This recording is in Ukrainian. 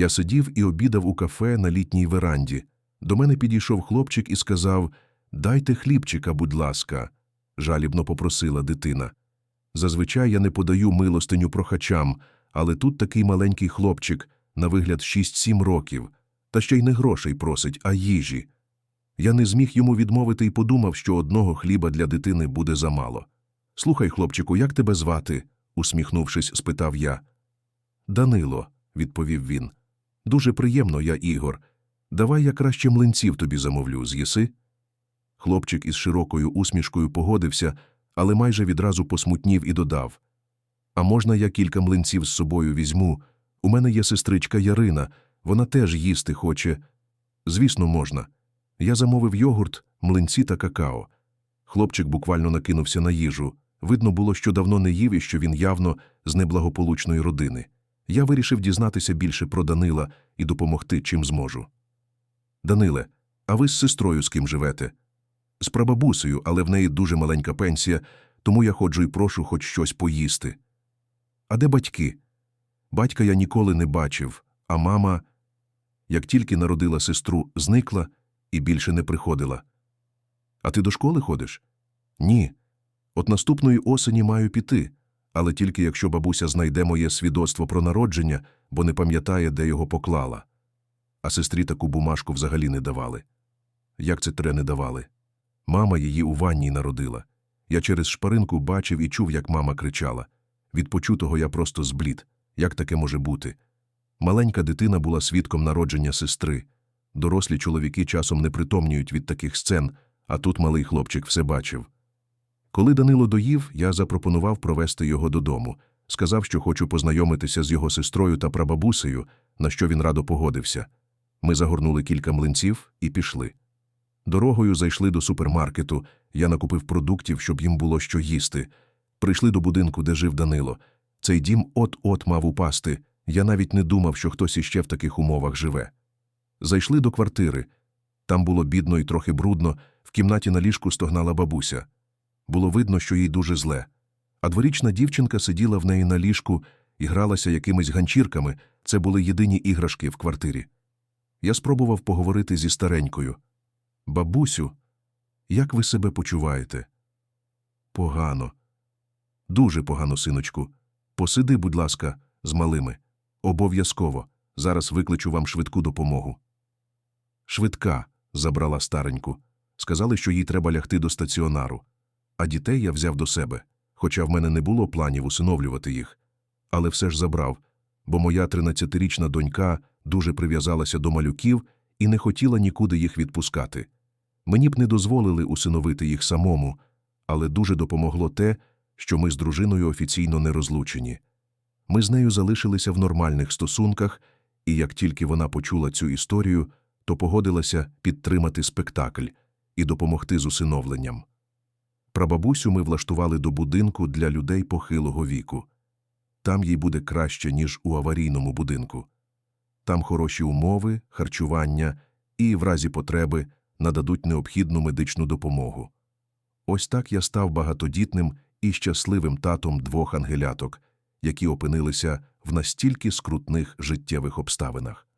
Я сидів і обідав у кафе на літній веранді. До мене підійшов хлопчик і сказав Дайте хлібчика, будь ласка, жалібно попросила дитина. Зазвичай я не подаю милостиню прохачам, але тут такий маленький хлопчик, на вигляд 6-7 років, та ще й не грошей просить, а їжі. Я не зміг йому відмовити і подумав, що одного хліба для дитини буде замало. Слухай, хлопчику, як тебе звати? усміхнувшись, спитав я. Данило, відповів він. Дуже приємно, я Ігор. Давай я краще млинців тобі замовлю, з'їси? Хлопчик із широкою усмішкою погодився, але майже відразу посмутнів і додав А можна я кілька млинців з собою візьму? У мене є сестричка Ярина, вона теж їсти хоче. Звісно, можна. Я замовив йогурт, млинці та какао. Хлопчик буквально накинувся на їжу. Видно було, що давно не їв і що він явно з неблагополучної родини. Я вирішив дізнатися більше про Данила і допомогти, чим зможу. Даниле, а ви з сестрою з ким живете? З прабабусею, але в неї дуже маленька пенсія, тому я ходжу і прошу хоч щось поїсти. А де батьки? Батька я ніколи не бачив, а мама, як тільки народила сестру, зникла і більше не приходила. А ти до школи ходиш? Ні. От наступної осені маю піти, але тільки якщо бабуся знайде моє свідоцтво про народження, бо не пам'ятає, де його поклала. А сестрі таку бумажку взагалі не давали. Як це тре не давали? Мама її у ванній народила. Я через шпаринку бачив і чув, як мама кричала. Від почутого я просто зблід. Як таке може бути? Маленька дитина була свідком народження сестри. Дорослі чоловіки часом не притомнюють від таких сцен, а тут малий хлопчик все бачив. Коли Данило доїв, я запропонував провести його додому. Сказав, що хочу познайомитися з його сестрою та прабабусею, на що він радо погодився. Ми загорнули кілька млинців і пішли. Дорогою зайшли до супермаркету, я накупив продуктів, щоб їм було що їсти. Прийшли до будинку, де жив Данило. Цей дім от-от мав упасти. Я навіть не думав, що хтось іще в таких умовах живе. Зайшли до квартири. Там було бідно і трохи брудно, в кімнаті на ліжку стогнала бабуся. Було видно, що їй дуже зле. А дворічна дівчинка сиділа в неї на ліжку і гралася якимись ганчірками. Це були єдині іграшки в квартирі. Я спробував поговорити зі старенькою. Бабусю, як ви себе почуваєте? Погано. Дуже погано, синочку. Посиди, будь ласка, з малими. Обов'язково. Зараз викличу вам швидку допомогу. Швидка, забрала стареньку. Сказали, що їй треба лягти до стаціонару. А дітей я взяв до себе, хоча в мене не було планів усиновлювати їх. Але все ж забрав, бо моя тринадцятирічна донька дуже прив'язалася до малюків і не хотіла нікуди їх відпускати. Мені б не дозволили усиновити їх самому, але дуже допомогло те, що ми з дружиною офіційно не розлучені. Ми з нею залишилися в нормальних стосунках, і як тільки вона почула цю історію, то погодилася підтримати спектакль і допомогти з усиновленням. Прабабусю ми влаштували до будинку для людей похилого віку. Там їй буде краще, ніж у аварійному будинку. Там хороші умови, харчування і, в разі потреби, нададуть необхідну медичну допомогу. Ось так я став багатодітним і щасливим татом двох ангеляток, які опинилися в настільки скрутних життєвих обставинах.